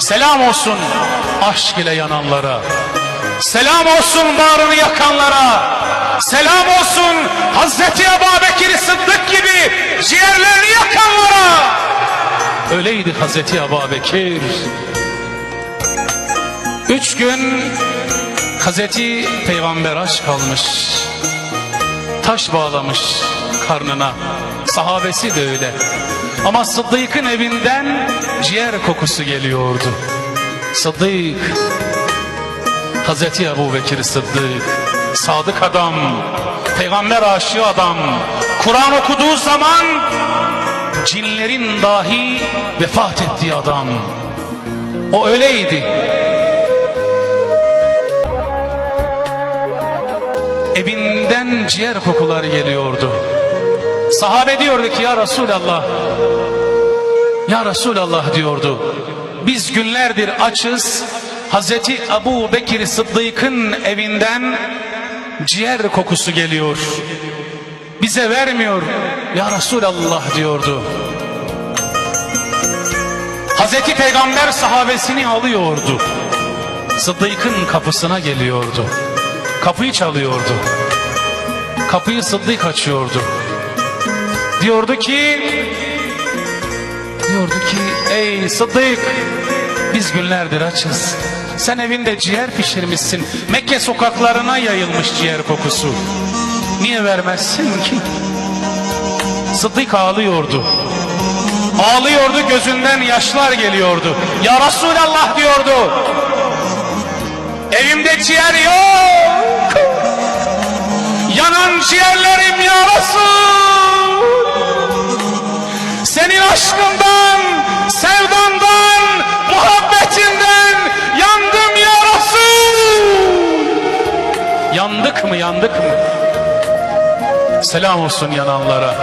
Selam olsun aşk ile yananlara. Selam olsun bağrını yakanlara. Selam olsun Hazreti Ebubekir Sıddık gibi ciğerlerini yakanlara. Öyleydi Hazreti Ebubekir. Üç gün Hazreti Peygamber aç kalmış. Taş bağlamış karnına. Sahabesi de öyle. Ama Sıddık'ın evinden ciğer kokusu geliyordu. Sıddık, Hazreti Ebu Bekir Sıddık, sadık adam, peygamber aşığı adam, Kur'an okuduğu zaman cinlerin dahi vefat ettiği adam. O öyleydi. Evinden ciğer kokuları geliyordu. Sahabe diyordu ki ya Resulallah, ya Resulallah diyordu. Biz günlerdir açız. Hazreti Ebu Bekir Sıddık'ın evinden ciğer kokusu geliyor. Bize vermiyor. Ya Resulallah diyordu. Hazreti Peygamber sahabesini alıyordu. Sıddık'ın kapısına geliyordu. Kapıyı çalıyordu. Kapıyı Sıddık açıyordu. Diyordu ki Diyordu ki ey Sıddık biz günlerdir açız. Sen evinde ciğer pişirmişsin. Mekke sokaklarına yayılmış ciğer kokusu. Niye vermezsin ki? Sıddık ağlıyordu. Ağlıyordu gözünden yaşlar geliyordu. Ya Resulallah diyordu. Evimde ciğer yok. Yanan ciğerlerim Yandık mı yandık mı? Selam olsun yananlara.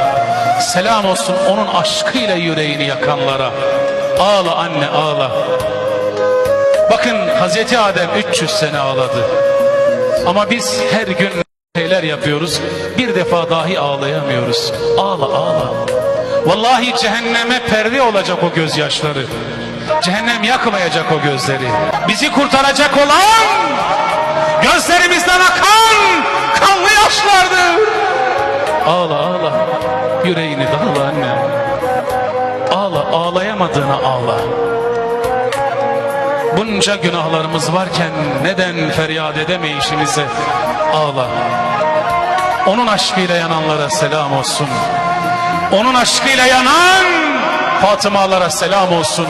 Selam olsun onun aşkıyla yüreğini yakanlara. Ağla anne ağla. Bakın Hazreti Adem 300 sene ağladı. Ama biz her gün şeyler yapıyoruz. Bir defa dahi ağlayamıyoruz. Ağla ağla. Vallahi cehenneme perde olacak o gözyaşları. Cehennem yakmayacak o gözleri. Bizi kurtaracak olan Ağla. Yüreğini dağla anne. Ağla ağlayamadığına ağla. Bunca günahlarımız varken neden feryat edemeyişimize ağla. Onun aşkıyla yananlara selam olsun. Onun aşkıyla yanan Fatımalara selam olsun.